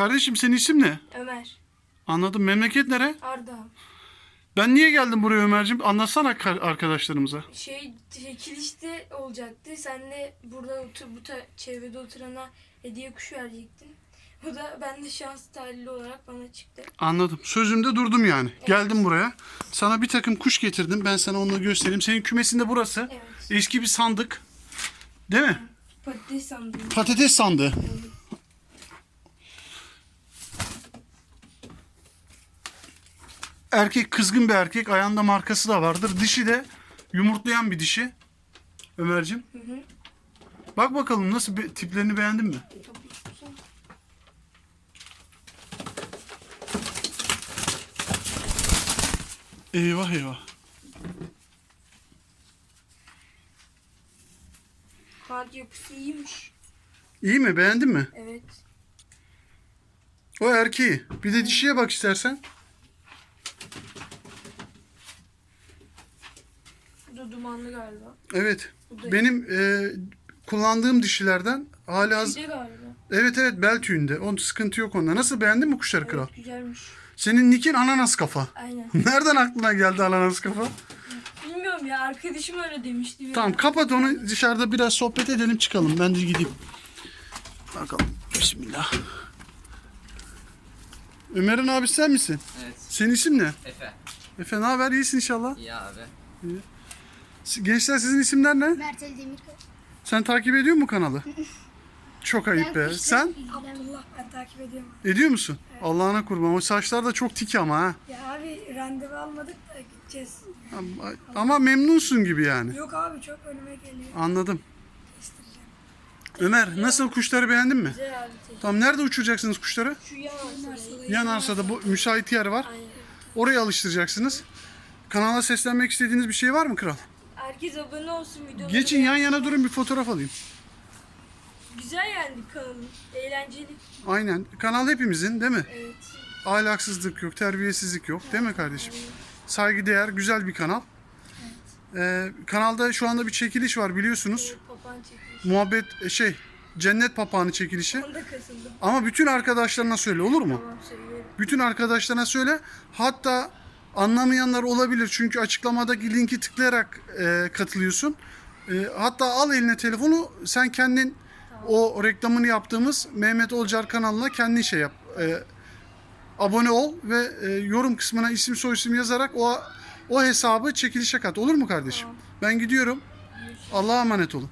Kardeşim senin isim ne? Ömer. Anladım. Memleket nere? Arda. Ben niye geldim buraya Ömerciğim? Anlatsana arkadaşlarımıza. Şey çekilişte olacaktı. Sen de burada otur, bu ta- çevrede oturana hediye kuşu verecektin. Bu da ben de şans talihli olarak bana çıktı. Anladım. Sözümde durdum yani. Geldim buraya. Sana bir takım kuş getirdim. Ben sana onları göstereyim. Senin kümesinde burası. Evet. Eski bir sandık. Değil mi? Patates sandım. Patates sandığı. Erkek kızgın bir erkek. Ayağında markası da vardır. Dişi de yumurtlayan bir dişi. Ömerciğim. Hı hı. Bak bakalım nasıl bir tiplerini beğendin mi? Eyvah eyvah. Kanat yapısı iyiymiş. İyi mi? Beğendin mi? Evet. O erkeği. Bir de dişiye bak istersen. Bu da dumanlı galiba. Evet. Bu da Benim e, kullandığım dişilerden hala az... İyi galiba. Evet evet bel tüyünde. Onun sıkıntı yok onda. Nasıl beğendin mi kuşları kral? Evet güzelmiş. Senin nikin ananas kafa. Aynen. Nereden aklına geldi ananas kafa? Bilmiyorum ya arkadaşım öyle demişti. bir Tamam ara. kapat onu dışarıda biraz sohbet edelim çıkalım. Ben de gideyim. Bakalım. Bismillah. Ömer'in abi sen misin? Evet. Senin isim ne? Efe. Efe ne haber? İyisin inşallah. İyi abi. Gençler sizin isimler ne? Mert Ali Demirkaya. Sen takip ediyor musun kanalı? Çok ayıp be. Sen Abdullah ben takip ediyorum. ediyor musun? Allah'ına kurban. O saçlar da çok tik ama ha. Ya abi randevu almadık da gideceğiz. Ama- Ama memnunsun gibi yani. Yok abi çok önüme geliyor. Anladım. Ömer nasıl kuşları beğendin mi? Güzel abi. Tamam nerede uçuracaksınız kuşları? Şu yan arsada. Yan arsada bu müsait yer var. Aynen. Oraya alıştıracaksınız. Kanala seslenmek istediğiniz bir şey var mı kral? Herkes abone olsun videoları. Geçin yan yana durun bir fotoğraf alayım. Güzel yani kanalın. Eğlenceli. Aynen. Kanal hepimizin değil mi? Evet. Ahlaksızlık yok, terbiyesizlik yok değil mi kardeşim? Saygıdeğer, güzel bir kanal. Ee, kanalda şu anda bir çekiliş var biliyorsunuz. Papağan çekmiş. Muhabbet e, şey, cennet papağanı çekilişi. Onda kasıldım. Ama bütün arkadaşlarına söyle olur mu? Tamam söylüyorum. Bütün arkadaşlarına söyle. Hatta anlamayanlar olabilir çünkü açıklamadaki linki tıklayarak e, katılıyorsun. E, hatta al eline telefonu sen kendin o reklamını yaptığımız Mehmet Olcar kanalına kendin şey yap. E, abone ol ve e, yorum kısmına isim soyisim yazarak o o hesabı çekilişe kat. Olur mu kardeşim? Ben gidiyorum. Allah'a emanet olun.